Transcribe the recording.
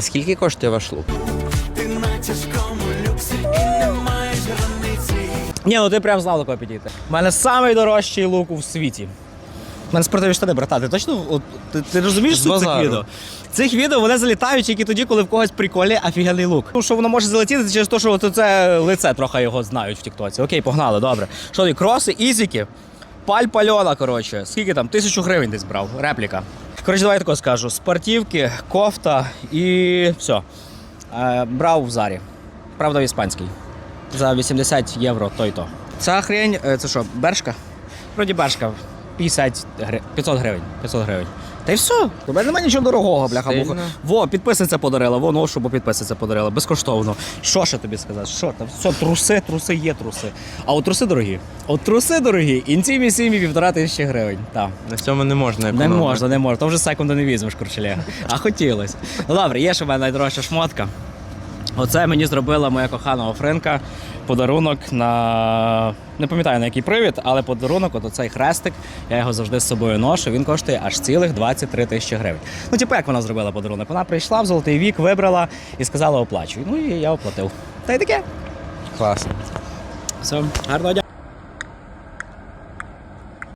Скільки коштує ваш лук? Ні, ну ти прям знав до кого підійти. У мене найдорожчий лук у світі. У мене спортивні штани, брата. Ти точно от, ти, ти розумієш З суть цих базару. відео? Цих відео вони залітають тільки тоді, коли в когось приколі офігенний лук. Ну, що воно може залетіти це через те, що от це лице трохи його знають в Тіктоці. Окей, погнали, добре. Що ти, кроси, ізіки, паль пальона, коротше. Скільки там? Тисячу гривень десь брав. Репліка. Коротше, давай тако скажу: спортівки, кофта і все. Брав в зарі. Правда, в іспанській. За 80 євро то й то. Ця хрень, е, це що, бершка? Вроді бершка. 50 гри... 500 гривень. 500 гривень. Та й все. У мене немає нічого дорогого, бляха. Сильно? муха. Во, підписниця подарила, во ношу, бо підписниця подарила. Безкоштовно. Що ще тобі сказати? Що там? Все, труси, труси є труси. А от труси дорогі. От труси дорогі. Інтімі сімі півтора тисячі гривень. Так. На цьому не можна Не економити. можна, не можна. То вже секунду не візьмеш, курчеля. А хотілося. Ну добре, є ще в мене найдорожча шмотка. Оце мені зробила моя кохана Офринка. Подарунок на. Не пам'ятаю на який привід, але подарунок, от оцей хрестик, я його завжди з собою ношу. Він коштує аж цілих 23 тисячі гривень. Ну, типу, як вона зробила подарунок? Вона прийшла в золотий вік, вибрала і сказала оплачуй. Ну і я оплатив. Та й таке. Класно. Все, гарного дня.